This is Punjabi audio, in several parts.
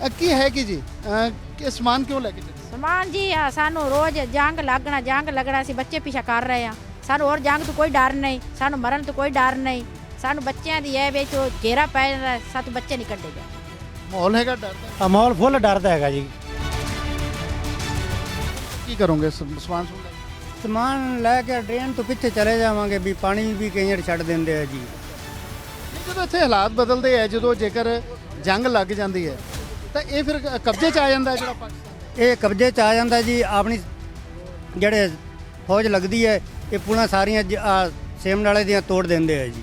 ਅ, ਕੀ ਹੈ ਕੀ ਜੀ? ਅ, ਕਿ ਸਮਾਨ ਕਿਉਂ ਲੈ ਕੇ ਚੱਲੇ? ਸਮਾਨ ਜੀ ਆ ਸਾਨੂੰ ਰੋਜ਼ ਜੰਗ ਲੱਗਣਾ ਜੰਗ ਲੱਗਣਾ ਸੀ ਬੱਚੇ ਪਿੱਛਾ ਕਰ ਰਹੇ ਆ ਸਾਨੂੰ ਹੋਰ ਜੰਗ ਤੋਂ ਕੋਈ ਡਰ ਨਹੀਂ ਸਾਨੂੰ ਮਰਨ ਤੋਂ ਕੋਈ ਡਰ ਨਹੀਂ। ਸਾਨੂੰ ਬੱਚਿਆਂ ਦੀ ਇਹ ਵਿੱਚ ਉਹ ਘੇਰਾ ਪੈ ਜਾਂਦਾ ਸਤ ਬੱਚੇ ਨਹੀਂ ਕੱਢੇ ਜਾ ਮਾਹੌਲ ਹੈਗਾ ਡਰ ਦਾ? ਆ ਮਾਹੌਲ ਫੁੱਲ ਡਰਦਾ ਹੈਗਾ ਜੀ। ਕੀ ਕਰੋਗੇ ਸ- ਸਮਾਨ ਸਮੂਨ ਲੈ ਕੇ? ਸਮਾਨ ਲੈ ਕੇ ਡਰੇਨ ਤੋਂ ਪਿੱਛੇ ਚਲੇ ਜਾਵਾਂਗੇ ਵੀ ਪਾਣੀ ਵੀ ਕਈ ਵਾਰ ਛੱਡ ਦਿੰਦੇ ਆ ਜੀ। ਨਹੀਂ, ਜਦੋਂ ਇੱਥੇ ਹਾਲਾਤ ਬਦਲਦੇ ਆ ਜਦੋਂ ਜੇਕਰ ਜੰਗ ਲੱਗ ਜਾਂਦੀ ਹੈ ਤਾਂ ਇਹ ਫਿਰ ਕਬਜ਼ੇ 'ਚ ਆ ਜਾਂਦਾ ਜਿਹੜਾ ਪਾਕਿਸਤਾਨ? ਇਹ ਕਬਜ਼ੇ 'ਚ ਆ ਜਾਂਦਾ ਜੀ ਆਪਣੀ ਜਿਹੜੇ ਫੌਜ ਲੱਗਦੀ ਹੈ ਇਹ ਪੁਣਾ ਸਾਰੀਆਂ ਜ- ਆਹ ਸੇਮ ਨਾਲੇ ਦੀਆਂ ਤੋੜ ਦਿੰਦੇ ਆ ਜੀ।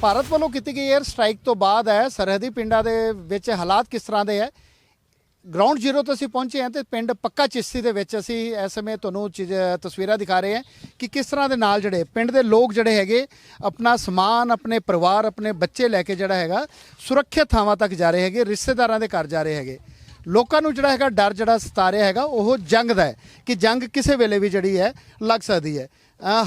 ਭਾਰਤ ਵੱਲੋਂ ਕੀਤੀ ਗਈ 에ਅਰ ਸਟ੍ਰਾਈਕ ਤੋਂ ਬਾਅਦ ਹੈ ਸਰਹੱਦੀ ਪਿੰਡਾਂ ਦੇ ਵਿੱਚ ਹਾਲਾਤ ਕਿਸ ਤਰ੍ਹਾਂ ਦੇ ਹੈ? ਗਰਾਊਂਡ ਜ਼ੀਰੋ ਤੋਂ ਅਸੀਂ ਪਹੁੰਚੇ ਹਾਂ ਤੇ ਪਿੰਡ ਪੱਕਾ ਚਿਸ਼ਤੀ ਦੇ ਵਿੱਚ ਅਸੀਂ ਇਸ ਸਮੇਂ ਤੁਹਾਨੂੰ ਚੀਜ਼, ਤਸਵੀਰਾਂ ਦਿਖਾ ਰਹੇ ਹਾਂ ਕਿ ਕਿਸ ਤਰ੍ਹਾਂ ਦੇ ਨਾਲ ਜਿਹੜੇ ਪਿੰਡ ਦੇ ਲੋਕ ਜਿਹੜੇ ਹੈਗੇ, ਆਪਣਾ ਸਮਾਨ, ਆਪਣੇ ਪਰਿਵਾਰ, ਆਪਣੇ ਬੱਚੇ ਲੈ ਕੇ ਜਿਹੜਾ ਹੈਗਾ, ਸੁਰੱਖਿਅਤ ਥਾਵਾਂ ਤੱਕ ਜਾ ਰਹੇ ਹੈਗੇ, ਰਿਸ਼ਤੇਦਾਰਾਂ ਦੇ ਘਰ ਜਾ ਰਹੇ ਹੈਗੇ। ਲੋਕਾਂ ਨੂੰ ਜਿਹੜਾ ਹੈਗਾ ਡਰ ਜਿਹੜਾ ਸਤਾ ਰਿਹਾ ਹੈਗਾ, ਉਹ ਜੰਗ ਦਾ ਹੈ ਕਿ ਜੰਗ ਕਿਸੇ ਵੇਲੇ ਵੀ ਜਿਹੜੀ ਹੈ ਲੱਗ ਸਕਦੀ ਹੈ।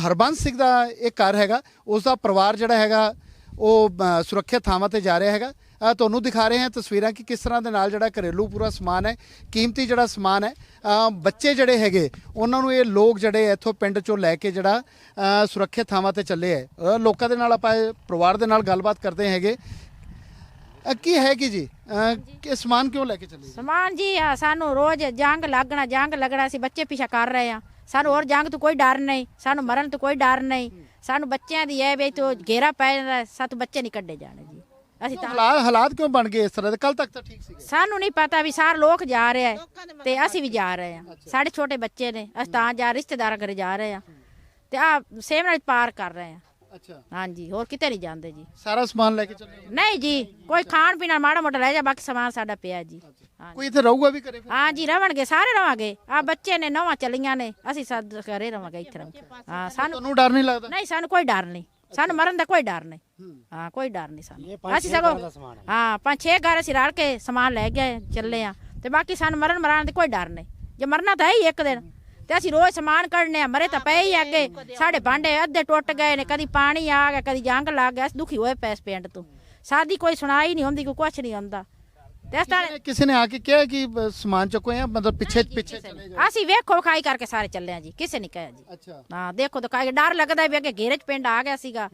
ਹਰਬੰਸ ਸਿੰਘ ਦਾ ਇਹ ਘਰ ਹੈਗਾ ਉਸ ਦਾ ਪਰਿਵਾਰ ਜਿਹੜਾ ਹੈਗਾ, ਉਹ ਸੁਰੱਖਿਅਤ ਥਾਵਾਂ ਤੇ ਜਾ ਰਿਹਾ ਹੈਗਾ। ਤੁਹਾਨੂੰ ਦਿਖਾ ਰਹੇ ਹਾਂ ਤਸਵੀਰਾਂ ਕਿ ਕਿਸ ਤਰ੍ਹਾਂ ਦੇ ਨਾਲ ਜਿਹੜਾ ਘਰੇਲੂ ਪੂਰਾ ਸਮਾਨ ਹੈ, ਕੀਮਤੀ ਜਿਹੜਾ ਸਮਾਨ ਹੈ ਬੱਚੇ ਜਿਹੜੇ ਹੈਗੇ, ਉਹਨਾਂ ਨੂੰ ਇਹ ਲੋਕ ਜਿਹੜੇ ਇੱਥੋਂ ਪਿੰਡ ਚੋਂ ਲੈ ਕੇ ਜਿਹੜਾ ਸੁਰੱਖਿਅਤ ਥਾਵਾਂ ਤੇ ਚੱਲੇ ਹੈ ਲੋਕਾਂ ਦੇ ਨਾਲ ਆਪਾਂ ਪਰਿਵਾਰ ਦੇ ਨਾਲ ਗੱਲਬਾਤ ਕਰਦੇ ਹੈਗੇ। ਕੀ ਹੈ ਕੀ ਜੀ? ਕਿ ਸਮਾਨ ਕਿਉਂ ਲੈ ਕੇ ਚੱਲੇ? ਸਮਾਨ ਜੀ ਆ ਸਾਨੂੰ ਰੋਜ਼ ਜੰਗ ਲੱਗਣਾ ਜੰਗ ਲੱਗਣਾ ਸੀ ਬੱਚੇ ਪਿੱਛਾ ਕਰ ਰਹੇ ਆ ਸਾਨੂੰ ਹੋਰ ਜੰਗ ਤੋਂ ਕੋਈ ਡਰ ਨਹੀਂ, ਸਾਨੂੰ ਮਰਨ ਤੋਂ ਕੋਈ ਡਰ ਨਹੀਂ। ਸਾਨੂੰ ਬੱਚਿਆਂ ਦੀ ਇਹ ਵਿੱਚ ਉਹ ਘੇਰਾ ਪੈ ਜਾਂਦਾ, ਸਤ ਬੱਚੇ ਨਹੀਂ ਕੱਢੇ ਜਾਣੇ ਜੀ। ਅਸੀਂ ਤਾਂ ਹਾਲਾਤ ਹਾਲਾਤ ਕਿਉਂ ਬਣ ਗਏ ਇਸ ਤਰ੍ਹਾਂ ਦੇ? ਕੱਲ ਤੱਕ ਤਾਂ ਠੀਕ ਸੀਗੇ। ਸਾਨੂੰ ਨਹੀਂ ਪਤਾ ਵੀ ਸਾਰੇ ਲੋਕ ਜਾ ਰਹੇ ਆ ਤੇ ਅਸੀਂ ਵੀ ਜਾ ਰਹੇ ਆ। ਸਾਡੇ ਛੋਟੇ ਬੱਚੇ ਨੇ ਅਸੀਂ ਤਾਂ ਜਾ ਰਿਸ਼ਤੇਦਾਰਾਂ ਘਰੇ ਜਾ ਰਹੇ ਆ। ਤੇ ਆ ਸੇਮ ਨਾਲ ਪਾਰ ਕਰ ਰਹੇ ਆ। ਅੱਛਾ। ਹਾਂਜੀ ਹੋਰ ਕਿਤੇ ਨਹੀਂ ਜਾਂਦੇ ਜੀ। ਸਾਰਾ ਸਮਾਨ ਲੈ ਕੇ ਚੱਲੇ ਹੋ? ਨਹੀਂ ਜੀ ਕੋਈ ਖਾਣ ਪੀਣਾ ਮਾੜਾ ਮੋਟਾ ਲੈ ਜਾ ਬਾਕੀ ਸਮਾਨ ਸਾਡਾ ਪਿਆ ਜੀ। ਹਾਂਜੀ। ਕੋਈ ਇੱਥੇ ਰਹੂਗਾ ਵੀ ਕਰੇ ਫਿਰ? ਹਾਂ ਜੀ ਰਵਣਗੇ ਸਾਰੇ ਰਵਾਂਗੇ। ਆ ਬੱਚੇ ਨੇ ਨਵਾਂ ਚੱਲੀਆਂ ਨੇ ਅਸੀਂ ਸਦ ਘਰੇ ਰਵਾਂਗੇ ਇੱਥੇ ਰਵਾਂਗੇ। ਹਾਂ ਸਾਨੂੰ ਤੁਹਾਨੂੰ ਡਰ ਨਹੀਂ ਲੱਗਦਾ? ਨਹੀਂ ਸਾਨੂੰ ਕੋਈ ਡਰ ਨਹੀਂ। ਸਾਨੂੰ ਮਰਨ ਦਾ ਕੋਈ ਡਰ ਨਹੀਂ। ਹਾਂ। ਕੋਈ ਡਰ ਨਹੀਂ ਸਾਨੂੰ। ਅਸੀਂ ਸਗੋਂ ਹਾਂ ਪੰਜ ਛੇ ਘਰ ਅਸੀਂ ਰਲ ਕੇ ਸਮਾਨ ਲੈ ਗਏ ਚੱਲੇ ਆ। ਤੇ ਬਾਕੀ ਸਾਨੂੰ ਮਰਨ ਮਰਾਣ ਦੇ ਕੋਈ ਡਰ ਨਹੀਂ। ਜੇ ਮਰਨਾ ਤਾਂ ਹੈ ਹੀ ਇੱਕ ਦਿਨ। ਤੇ ਅਸੀਂ ਰੋਜ਼ ਸਮਾਨ ਕੱਢਨੇ ਆ ਮਰੇ ਤਾਂ ਪਏ ਹੀ ਅੱਗੇ। ਸਾਡੇ ਭਾਂਡੇ ਅੱਧੇ ਟੁੱਟ ਗਏ ਨੇ ਕਦੀ ਪਾਣੀ ਆ ਗਿਆ ਕਦੀ ਜੰਗ ਲੱਗ ਗਿਆ ਅਸੀਂ ਦੁਖੀ ਹੋਏ ਪਏ ਇਸ ਪਿੰਡ ਤੋਂ। ਸਾਡੀ ਕੋਈ ਸੁਣਾਈ ਨਹੀਂ ਹੁੰਦੀ ਕੋਈ ਕੁਛ ਨਹੀਂ ਹੁੰਦਾ। ਤੇ ਇਸ ਤਰ੍ਹਾਂ ਕਿਸੇ ਨੇ- ਕਿਸੇ ਨੇ ਆ ਕੇ ਕਿਹਾ ਕਿ ਸਮਾਨ ਚੁੱਕੋ ਜਾਂ ਮਤਲਬ ਪਿੱਛੇ ਪਿੱਛੇ ਚਲੇ ਜਾਓ ਅਸੀਂ ਵੇਖੋ ਖਾਈ ਕਰਕੇ ਸਾਰੇ ਚੱਲੇ ਆ ਜੀ ਕਿਸੇ ਨੇ ਕਿਹਾ ਜੀ ਅੱਛਾ ਹਾਂ ਦੇਖੋ ਤਾਂ ਕਾਇ ਡਰ ਲੱਗਦਾ ਵੀ ਅੱਗੇ ਘੇਰੇ ਚ ਪਿੰਡ ਆ ਗਿਆ ਸੀਗਾ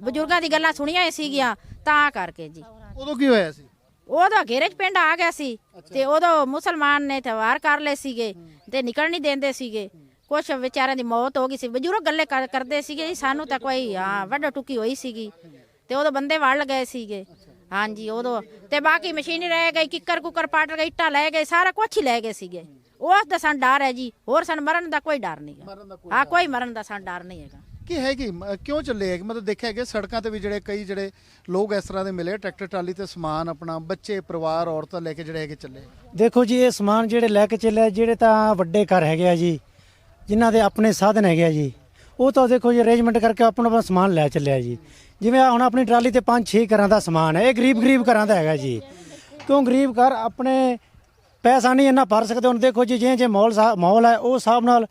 ਬਜ਼ੁਰਗਾਂ ਦੀ ਗੱਲਾਂ ਸੁਣੀਆਂ ਹੀ ਸੀਗੀਆਂ ਤਾਂ ਕਰਕੇ ਜੀ ਉਦੋਂ ਕੀ ਹੋਇਆ ਸੀ ਉਦੋਂ ਘੇਰੇ ਚ ਪਿੰਡ ਆ ਗਿਆ ਸੀ ਤੇ ਉਦੋਂ ਮੁਸਲਮਾਨ ਨੇ ਤੇ ਵਾਰ ਕਰ ਲਏ ਸੀਗੇ ਤੇ ਨਿਕਲ ਨਹੀਂ ਦਿੰਦੇ ਸੀਗੇ ਕੁਛ ਵਿਚਾਰਿਆਂ ਦੀ ਮੌਤ ਹੋ ਗਈ ਸੀ ਬਜ਼ੁਰਗ ਗੱਲੇ ਕਰ- ਕਰਦੇ ਸੀਗੇ ਜੀ ਸਾਨੂੰ ਤਾਂ ਕੋਈ ਹਾਂ ਵੱਡਾ ਟੁਕੀ ਹੋਈ ਸੀਗੀ ਤੇ ਉਦੋਂ ਬੰਦੇ ਵੜ ਗਏ ਸੀਗੇ ਹਾਂਜੀ ਉਦੋਂ। ਤੇ ਬਾਕੀ ਮਸ਼ੀਨ ਰਹਿ ਗਈ ਕਿੱਕਰ ਕੁੱਕਰ ਪਾਟ ਗਈ ਇੱਟਾਂ ਲੈ ਗਏ ਸਾਰਾ ਕੁਛ ਹੀ ਲੈ ਗਏ ਸੀਗੇ। ਉਸ ਦਾ ਸਾਨੂੰ ਡਰ ਹੈ ਜੀ ਹੋਰ ਸਾਨੂੰ ਮਰਨ ਦਾ ਕੋਈ ਡਰ ਨਹੀਂ ਕੋਈ ਹਾਂ ਕੋਈ ਮਰਨ ਦਾ ਸਾਨੂੰ ਡਰ ਨਹੀਂ ਹੈਗਾ। ਕੀ ਹੈ ਮ- ਕਿਉਂ ਚੱਲੇ ਹੈ ਕਿ ਮਤਲਬ ਦੇਖਿਆ ਕਿ ਸੜਕਾਂ ਤੇ ਵੀ ਜਿਹੜੇ ਕਈ ਜਿਹੜੇ ਲੋਕ ਇਸ ਤਰ੍ਹਾਂ ਦੇ ਮਿਲੇ ਟਰੈਕਟਰ ਟਰਾਲੀ ਤੇ ਸਮਾਨ ਆਪਣਾ ਬੱਚੇ ਪਰਿਵਾਰ ਔਰਤਾਂ ਲੈ ਕੇ ਜਿਹੜੇ ਹੈਗੇ ਚੱਲੇ। ਦੇਖੋ ਜੀ ਇਹ ਸਮਾਨ ਜਿਹੜੇ ਲੈ ਕੇ ਚੱਲਿਆ ਜਿਹੜੇ ਤਾਂ ਵੱਡੇ ਘਰ ਹੈਗੇ ਆ ਜੀ ਜਿਨ੍ਹਾਂ ਦੇ ਆਪਣੇ ਸਾਧਨ ਹੈਗੇ ਆ ਜੀ। ਉਹ ਤਾਂ ਦੇਖੋ ਜੀ ਅਰੇਂਜਮੈਂਟ ਕਰਕੇ ਆਪਣਾ ਆਪਣਾ ਸਮਾਨ ਲੈ ਚੱਲਿਆ ਜੀ। ਜਿਵੇਂ ਆਹ ਹੁਣ ਆਪਣੀ ਟਰਾਲੀ ਤੇ 5-6 ਘਰਾਂ ਦਾ ਸਮਾਨ ਹੈ ਇਹ ਗਰੀਬ ਗਰੀਬ ਘਰਾਂ ਦਾ ਹੈਗਾ ਜੀ। ਕਿਉਂ ਗਰੀਬ ਘਰ ਆਪਣੇ ਪੈਸਾ ਨਹੀਂ ਇੰਨਾ ਭਰ ਸਕਦੇ ਹੁਣ ਦੇਖੋ ਜੀ ਜੇ ਜੇ ਮਾਹੌਲ ਸਾ- ਮਾਹੌਲ ਹੈ ਉਹ ਹਿਸਾਬ ਨਾਲ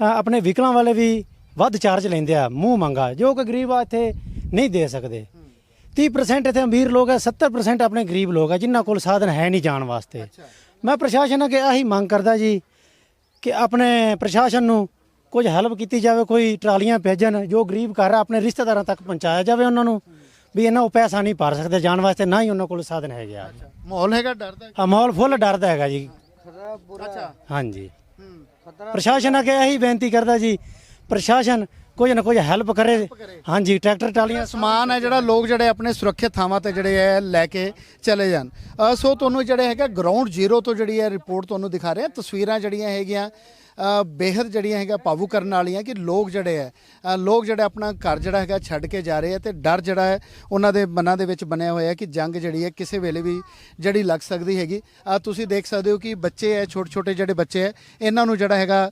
ਆਪਣੇ ਵਿਕਲਾਂ ਵਾਲੇ ਵੀ ਵੱਧ ਚਾਰਜ ਲੈਂਦੇ ਆ ਮੂੰਹ ਮੰਗਾ ਜੋ ਕਿ ਗਰੀਬ ਆ ਇੱਥੇ ਨਹੀਂ ਦੇ ਸਕਦੇ। 30% ਇੱਥੇ ਅਮੀਰ ਲੋਕ ਹੈ 70% ਆਪਣੇ ਗਰੀਬ ਲੋਕ ਹੈ ਜਿਨ੍ਹਾਂ ਕੋਲ ਸਾਧਨ ਹੈ ਨਹੀਂ ਜਾਣ ਵਾਸਤੇ। ਮੈਂ ਪ੍ਰਸ਼ਾਸਨ ਅੱਗੇ ਆਹੀ ਮੰਗ ਕਰਦਾ ਜੀ ਕਿ ਆਪਣੇ ਪ੍ਰਸ਼ਾਸਨ ਨੂੰ ਕੁਝ ਹੈਲਪ ਕੀਤੀ ਜਾਵੇ ਕੋਈ ਟਰਾਲੀਆਂ ਭੇਜਣ ਜੋ ਗਰੀਬ ਘਰ ਆ ਆਪਣੇ ਰਿਸ਼ਤੇਦਾਰਾਂ ਤੱਕ ਪਹੁੰਚਾਇਆ ਜਾਵੇ ਉਹਨਾਂ ਨੂੰ ਵੀ ਇਹਨਾਂ ਉਹ ਪੈਸਾ ਨਹੀਂ ਭਰ ਸਕਦੇ ਜਾਣ ਵਾਸਤੇ ਨਾ ਹੀ ਉਹਨਾਂ ਕੋਲ ਸਾਧਨ ਹੈਗੇ ਆ। ਮਾਹੌਲ ਹੈਗਾ ਡਰ ਦਾ ਆ ਮਾਹੌਲ ਫੁੱਲ ਡਰਦਾ ਹੈਗਾ ਜੀ। ਅੱਛਾ। ਹਾਂਜੀ। ਹੂੰ ਪ੍ਰਸ਼ਾਸਨ ਅੱਗੇ ਇਹੀ ਬੇਨਤੀ ਕਰਦਾ ਜੀ ਪ੍ਰਸ਼ਾਸਨ ਕੁਝ ਨਾ ਕੁਝ ਹੈਲਪ ਕਰੇ। ਹਾਂਜੀ ਟਰੈਕਟਰ ਟਰਾਲੀਆਂ। ਸਮਾਨ ਹੈ ਜਿਹੜਾ ਲੋਕ ਜਿਹੜੇ ਆਪਣੇ ਸੁਰੱਖਿਅਤ ਥਾਵਾਂ ਤੇ ਜਿਹੜੇ ਹੈ ਲੈ ਕੇ ਚਲੇ ਜਾਣ। ਅ, ਸੋ ਤੁਹਾਨੂੰ ਜਿਹੜੇ ਹੈਗਾ ਗਰਾਊਂਡ ਜ਼ੀਰੋ ਤੋਂ ਜਿਹੜੀ ਹੈ ਰਿਪੋਰਟ ਤੁਹਾਨੂੰ ਦਿਖਾ ਰਹੇ ਹਾਂ ਤਸਵੀਰਾਂ ਜਿਹੜੀਆਂ ਹੈਗੀਆਂ ਅ, ਬੇਹੱਦ ਜਿਹੜੀਆਂ ਹੈਗਾ ਭਾਵੁਕ ਕਰਨ ਵਾਲੀਆਂ ਕਿ ਲੋਕ ਜਿਹੜੇ ਹੈ ਲੋਕ ਜਿਹੜੇ ਆਪਣਾ ਘਰ ਜਿਹੜਾ ਹੈਗਾ ਛੱਡ ਕੇ ਜਾ ਰਹੇ ਆ ਤੇ ਡਰ ਜਿਹੜਾ ਹੈ ਉਹਨਾਂ ਦੇ ਮਨਾਂ ਦੇ ਵਿੱਚ ਬਣਿਆ ਹੋਇਆ ਕਿ ਜੰਗ ਜਿਹੜੀ ਹੈ ਕਿਸੇ ਵੇਲੇ ਵੀ ਜਿਹੜੀ ਲੱਗ ਸਕਦੀ ਹੈਗੀ। ਤੁਸੀਂ ਦੇਖ ਸਕਦੇ ਹੋ ਕਿ ਬੱਚੇ ਹੈ ਛੋਟੇ ਛੋਟੇ ਜਿਹੜੇ ਬੱਚੇ ਹੈ ਇਹਨਾਂ ਨੂੰ ਜਿਹੜਾ ਹੈਗਾ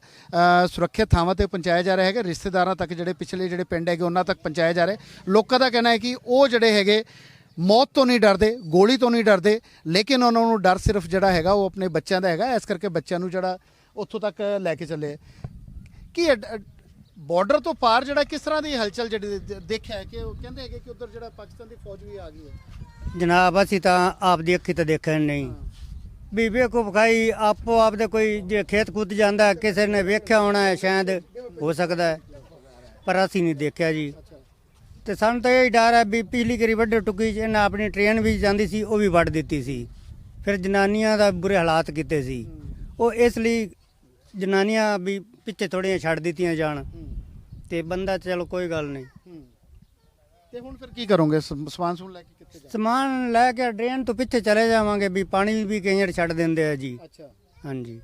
ਸੁਰੱਖਿਅਤ ਥਾਵਾਂ ਤੇ ਪਹੁੰਚਾਇਆ ਜਾ ਰਿਹਾ ਹੈਗਾ। ਰਿਸ਼ਤੇਦਾਰਾਂ ਤੱਕ ਜਿਹੜੇ ਪਿਛਲੇ ਜਿਹੜੇ ਪਿੰਡ ਹੈਗੇ ਉਹਨਾਂ ਤੱਕ ਪਹੁੰਚਾਇਆ ਜਾ ਰਿਹਾ ਲੋਕਾਂ ਦਾ ਕਹਿਣਾ ਹੈ ਕਿ ਉਹ ਜਿਹੜੇ ਹੈਗੇ ਮੌਤ ਤੋਂ ਨਹੀਂ ਡਰਦੇ ਗੋਲੀ ਤੋਂ ਨਹੀਂ ਡਰਦੇ ਲੇਕਿਨ ਉਹਨਾਂ ਨੂੰ ਡਰ ਸਿਰਫ ਜਿਹੜਾ ਹੈਗਾ ਉਹ ਆਪਣੇ ਬੱਚਿਆਂ ਦਾ ਹੈਗਾ। ਇਸ ਕਰਕੇ ਬੱਚਿਆਂ ਨੂੰ ਜਿਹੜਾ ਉੱਥੋਂ ਤੱਕ ਲੈ ਕੇ ਚੱਲੇ। ਕੀ ਬਾਰਡਰ ਤੋਂ ਪਾਰ ਜਿਹੜਾ ਕਿਸ ਤਰ੍ਹਾਂ ਦੀ ਹਲਚਲ ਜਿਹੜੀ ਦੇ- ਦੇਖਿਆ ਹੈ ਕਿ ਉਹ ਕਹਿੰਦੇ ਹੈਗੇ ਕਿ ਉਧਰ ਜਿਹੜਾ ਪਾਕਿਸਤਾਨ ਦੀ ਫੌਜ ਵੀ ਆ ਗਈ ਹੈ? ਜਨਾਬ ਅਸੀਂ ਤਾਂ ਆਪਦੀ ਅੱਖੀ ਤਾਂ ਦੇਖਿਆ ਨਹੀਂ। ਵੀ ਵੇਖੋ ਵਿਖਾਈ ਆਪੋ ਆਪ ਦੇ ਕੋਈ ਜੇ ਖੇਤ ਕੁੱਦ ਜਾਂਦਾ ਕਿਸੇ ਨੇ ਵੇਖਿਆ ਹੋਣਾ ਹੈ ਸ਼ਾਇਦ ਹੋ ਸਕਦਾ ਹੈ। ਪਰ ਅਸੀਂ ਨਹੀਂ ਦੇਖਿਆ ਜੀ। ਤੇ ਸਾਨੂੰ ਤਾਂ ਇਹ ਡਰ ਹੈ ਵੀ ਪਿਛਲੀ ਕਰੀ ਵੱਡੇ ਟੁੱਕੀ ਚ ਇਹਨਾਂ ਆਪਣੀ ਟ੍ਰੇਨ ਵੀ ਜਾਂਦੀ ਸੀ ਉਹ ਵੀ ਵੱਢ ਦਿੱਤੀ ਸੀ। ਫਿਰ ਜਨਾਨੀਆਂ ਦਾ ਬੁਰੇ ਹਾਲਾਤ ਕੀਤੇ ਸੀ। ਉਹ ਇਸ ਲਈ ਜਨਾਨੀਆਂ ਵੀ ਪਿੱਛੇ ਥੋੜੀਆਂ ਛੱਡ ਦਿੱਤੀਆਂ ਜਾਣ। ਤੇ ਬੰਦਾ ਚਲੋ ਕੋਈ ਗੱਲ ਨਹੀਂ। ਤੇ ਹੁਣ ਫਿਰ ਕੀ ਕਰੋਗੇ? ਸਮ- ਸਮਾਨ ਸਮੂਨ ਲੈ ਕੇ ਕਿੱਥੇ ਸਮਾਨ ਲੈ ਕੇ ਡਰੇਨ ਤੋਂ ਪਿੱਛੇ ਚਲੇ ਜਾਵਾਂਗੇ ਵੀ ਪਾਣੀ ਵੀ ਕਈ ਵਾਰ ਛੱਡ ਦਿੰਦੇ ਆ ਜੀ। ਅੱਛਾ। ਹਾਂਜੀ।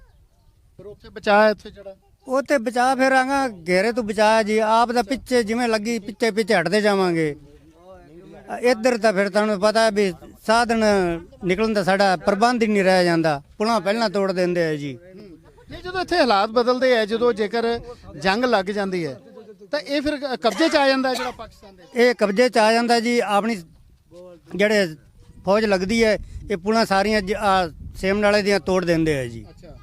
ਫਿਰ ਉੱਥੇ ਬਚਾ ਇੱਥੇ ਜਿਹੜਾ? ਉਹ ਤੇ ਬਚਾ ਫਿਰ ਆਂਗਾ ਘੇਰੇ ਤੋਂ ਬਚਾ ਜੀ। ਆਪ ਦਾ ਪਿੱਛੇ ਜਿਵੇਂ ਲੱਗੀ ਪਿੱਛੇ ਪਿੱਛੇ ਹਟਦੇ ਜਾਵਾਂਗੇ। ਇੱਧਰ ਤਾਂ ਫਿਰ ਤੁਹਾਨੂੰ ਪਤਾ ਹੈ ਵੀ ਸਾਧਨ ਨਿਕਲਣ ਦਾ ਸਾਡਾ ਪ੍ਰਬੰਧ ਹੀ ਨਹੀਂ ਰਹਿ ਜਾਂਦਾ। ਪੁਲਾਂ ਪਹਿਲਾਂ ਤੋੜ ਦਿੰਦੇ ਆ ਜੀ। ਨਹੀਂ ਜਦੋਂ ਇੱਥੇ ਹਾਲਾਤ ਬਦਲਦੇ ਆ ਜਦੋਂ ਜੇਕਰ ਜੰਗ ਲੱਗ ਜਾਂਦੀ ਹੈ ਤਾਂ ਇਹ ਫਿਰ ਕਬਜ਼ੇ 'ਚ ਆ ਜਾਂਦਾ ਹੈ ਜਿਹੜਾ ਪਾਕਿਸਤਾਨ ਦੇ ਇਹ ਕਬਜ਼ੇ 'ਚ ਆ ਜਾਂਦਾ ਜੀ ਆਪਣੀ ਜਿਹੜੇ ਫੌਜ ਲੱਗਦੀ ਹੈ ਇਹ ਪੁਲਾਂ ਸਾਰੀਆਂ ਜ- ਆਹ ਸੇਮ ਨਾਲੇ ਦੀਆਂ ਤੋੜ ਦਿੰਦੇ ਆ ਜੀ। ਅੱਛਾ।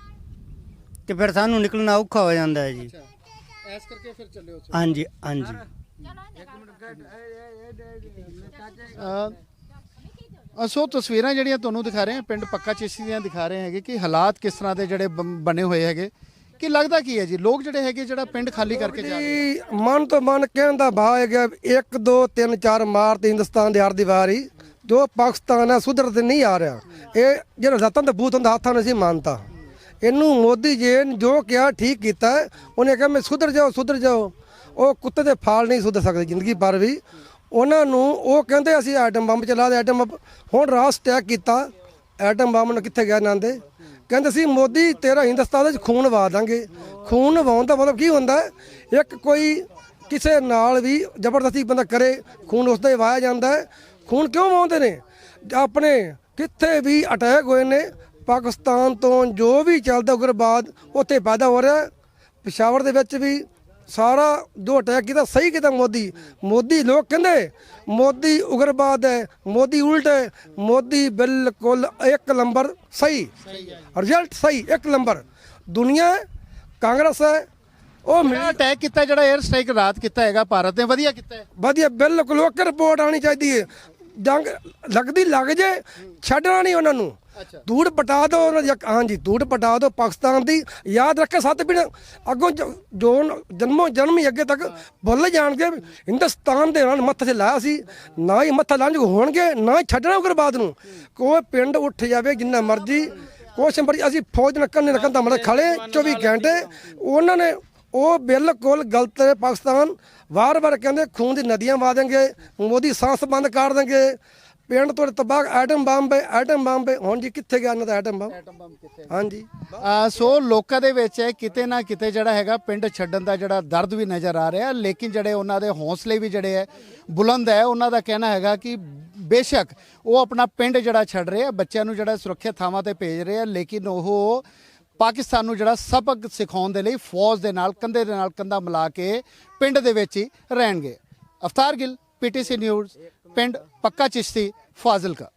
ਤੇ ਫਿਰ ਸਾਨੂੰ ਨਿਕਲਣਾ ਔਖਾ ਹੋ ਜਾਂਦਾ ਹੈ ਜੀ। ਅੱਛਾ। ਐਸ ਕਰਕੇ ਫਿਰ ਚੱਲਿਓ ਹਾਂਜੀ ਹਾਂਜੀ। ਅ ਸੋ ਤਸਵੀਰਾਂ ਜਿਹੜੀਆਂ ਤੁਹਾਨੂੰ ਦਿਖਾ ਰਹੇ ਹਾਂ, ਪਿੰਡ ਪੱਕਾ ਚੇਸੀ ਦੀਆਂ ਦਿਖਾ ਰਹੇ ਹੈਗੇ ਕਿ ਹਾਲਾਤ ਕਿਸ ਤਰ੍ਹਾਂ ਦੇ ਜਿਹੜੇ ਬੰ- ਬਣੇ ਹੋਏ ਹੈਗੇ। ਕਿ ਲੱਗਦਾ ਕੀ ਹੈ ਜੀ? ਲੋਕ ਜਿਹੜੇ ਹੈਗੇ, ਜਿਹੜਾ ਪਿੰਡ ਖਾਲੀ ਕਰਕੇ ਜਾ ਰਹੇ ਜੀ, ਮਨ ਤੋਂ ਮਨ ਕਹਿਣ ਦਾ ਭਾਵ ਹੈ ਕਿ 1 2 3 4 ਮਾਰਚ ਹਿੰਦੁਸਤਾਨ ਦੀ ਹਰ ਦੀਵਾਰੀ ਜੋ ਪਾਕਿਸਤਾਨ ਹੈ, ਸੁਧਰ ਤੇ ਨਹੀਂ ਆ ਰਿਹਾ। ਇਹ ਜਿਹੜਾ ਰਤਨ ਦਾ ਬੂਤ ਹੁੰਦਾ, ਹੱਥਾਂ ਨਾਲ ਸੀ ਮੰਨਤਾ। ਇਹਨੂੰ ਮੋਦੀ ਜੀ ਨੇ ਜੋ ਕਿਹਾ, ਠੀਕ ਕੀਤਾ। ਹੈ। ਉਹਨੇ ਕਿਹਾ, ਮੈਂ ਸੁਧਰ ਜਾਓ ਸੁਧਰ ਜਾਓ। ਉਹ ਕੁੱਤੇ ਦੇ ਫਾਲ ਨਹੀਂ ਸੁਧਰ ਸਕਦੇ, ਜ਼ਿੰਦਗੀ ਭਰ ਵੀ। ਉਹਨਾਂ ਨੂੰ ਉਹ ਕਹਿੰਦੇ ਅਸੀਂ ਐਟਮ ਬੰਬ ਚਲਾ ਦੇ, ਐਟਮ ਬੰਬ। ਹੁਣ ਰਾਸ ਅਟੈਕ ਕੀਤਾ, ਐਟਮ ਬੰਬ ਨੂੰ ਕਿੱਥੇ ਗਿਆ ਨਾਂਦੇ ਕਹਿੰਦੇ ਸੀ, ਮੋਦੀ, ਤੇਰਾ ਹਿੰਦੁਸਤਾਨ ਵਿੱਚ ਖੂਨ ਵਹਾ ਦਾਂਗੇ। ਖੂਨ ਵਹਾਉਣ ਦਾ ਮਤਲਬ ਕੀ ਹੁੰਦਾ ਇੱਕ ਕੋਈ ਕਿਸੇ ਨਾਲ ਵੀ ਜ਼ਬਰਦਸਤੀ ਬੰਦਾ ਕਰੇ, ਖੂਨ ਉਸਦਾ ਹੀ ਵਹਾਇਆ ਜਾਂਦਾ ਹੈ। ਖੂਨ ਕਿਉਂ ਵਹਾਉਂਦੇ ਨੇ? ਆਪਣੇ ਕਿੱਥੇ ਵੀ ਅਟੈਕ ਹੋਏ ਨੇ, ਪਾਕਿਸਤਾਨ ਤੋਂ ਜੋ ਵੀ ਚੱਲਦਾ ਉਗਰਵਾਦ ਉੱਥੇ ਪੈਦਾ ਹੋ ਰਿਹਾ ਹੈ। ਪਿਸ਼ਾਵਰ ਦੇ ਵਿੱਚ ਵੀ ਸਾਰਾ ਜੋ ਅਟੈਕ ਕੀਤਾ ਸਹੀ ਕੀਤਾ ਮੋਦੀ। ਮੋਦੀ ਲੋਕ ਕਹਿੰਦੇ ਮੋਦੀ ਉਗਰਬਾਦ ਹੈ ਮੋਦੀ ਉਲਟ ਹੈ ਮੋਦੀ ਬਿਲਕੁਲ ਇੱਕ ਨੰਬਰ ਸਹੀ। ਰਿਜ਼ਲਟ ਸਹੀ ਇੱਕ ਨੰਬਰ। ਦੁਨੀਆ ਕਾਂਗਰਸ ਹੈ ਉਹ ਜਿਹੜਾ ਅਟੈਕ ਕੀਤਾ ਜਿਹੜਾ 에ਅਰ ਸਟ੍ਰਾਈਕ ਰਾਤ ਕੀਤਾ ਹੈਗਾ ਭਾਰਤ ਨੇ ਵਧੀਆ ਕੀਤਾ ਹੈ। ਵਧੀਆ ਬਿਲਕੁਲ ਉਹ ਰਿਪੋਰਟ ਆਣੀ ਚਾਹੀਦੀ ਹੈ। ਜੰਗ ਲੱਗਦੀ ਲੱਗ ਜੇ ਛੱਡਣਾ ਨਹੀਂ ਉਹਨਾਂ ਨੂੰ। ਧੂੜ ਪਟਾ ਦਿਓ ਉਹਨਾਂ ਦੀ ਹਾਂਜੀ ਧੂੜ ਪਟਾ ਦਿਓ ਪਾਕਿਸਤਾਨ ਦੀ। ਯਾਦ ਰੱਖੇ ਸੱਤ ਪੀੜ ਅੱਗੋਂ ਜ- ਜਨਮੋਂ ਜਨਮ ਹੀ ਅੱਗੇ ਤੱਕ ਭੁੱਲ ਜਾਣਗੇ। ਹਿੰਦੁਸਤਾਨ ਦੇ ਨਾਲ ਮੱਥੇ 'ਤੇ ਲਾਇਆ ਸੀ ਨਾ ਹੀ ਮੱਥਾ ਲਾਂਝ ਹੋਣਗੇ ਨਾ ਹੀ ਛੱਡਣਾ ਉਗਰਬਾਦ ਨੂੰ। ਕੋਈ ਪਿੰਡ ਉੱਠ ਜਾਵੇ ਜਿੰਨਾ ਮਰਜ਼ੀ ਕੁਛ ਮਰਜ਼ੀ ਅਸੀਂ ਫੌਜ ਨੱਕਣ ਨਹੀਂ ਰੱਖਣ ਤਾਂ ਮਰੇ ਖੜੇ 24 ਘੰਟੇ। ਉਹਨਾਂ ਨੇ ਉਹ ਬਿਲਕੁਲ ਗਲਤ ਹੈ ਪਾਕਿਸਤਾਨ। ਵਾਰ-ਵਾਰ ਕਹਿੰਦੇ ਖੂਨ ਦੀ ਨਦੀਆਂ ਵਾ ਦੇਂਗੇ ਮੋਦੀ ਸਾਂਸ ਬੰਦ ਕਰ ਦੇਂਗੇ ਪਿੰਡ ਤੋਂ ਤਬਾਹ ਐਟਮ ਬੰਬ ਹੈ ਐਟਮ ਬੰਬ ਹੈ। ਹੁਣ ਜੀ ਕਿੱਥੇ ਗਿਆ ਇਹਨਾਂ ਦਾ ਐਟਮ ਬੰਬ? ਹਾਂਜੀ। ਸੋ ਲੋਕਾਂ ਦੇ ਵਿੱਚ ਕਿਤੇ ਨਾ ਕਿਤੇ ਜਿਹੜਾ ਹੈਗਾ ਪਿੰਡ ਛੱਡਣ ਦਾ ਜਿਹੜਾ ਦਰਦ ਵੀ ਨਜ਼ਰ ਆ ਰਿਹਾ। ਲੇਕਿਨ ਜਿਹੜੇ ਉਹਨਾਂ ਦੇ ਹੌਸਲੇ ਵੀ ਜਿਹੜੇ ਹੈ ਬੁਲੰਦ ਹੈ। ਉਹਨਾਂ ਦਾ ਕਹਿਣਾ ਹੈਗਾ ਕਿ ਬੇਸ਼ੱਕ ਉਹ ਆਪਣਾ ਪਿੰਡ ਜਿਹੜਾ ਛੱਡ ਰਹੇ ਆ ਬੱਚਿਆਂ ਨੂੰ ਜਿਹੜਾ ਸੁਰੱਖਿਅਤ ਥਾਵਾਂ ਤੇ ਭੇਜ ਰਹੇ ਆ। ਲੇਕਿਨ ਉਹ ਪਾਕਿਸਤਾਨ ਨੂੰ ਜਿਹੜਾ ਸਬਕ ਸਿਖਾਉਣ ਦੇ ਲਈ ਫੌਜ ਦੇ ਨਾਲ, ਕੰਧੇ ਦੇ ਨਾਲ ਕੰਧਾ ਮਿਲਾ ਕੇ ਪਿੰਡ ਦੇ ਵਿੱਚ ਹੀ ਰਹਿਣਗੇ। ਅਫਤਾਰ ਗਿੱਲ, ਪੀਟੀਸੀ ਨਿਊਜ਼, ਪਿੰਡ ਪੱਕਾ ਚਿਸ਼ਤੀ, ਫਾਜ਼ਿਲਕਾ।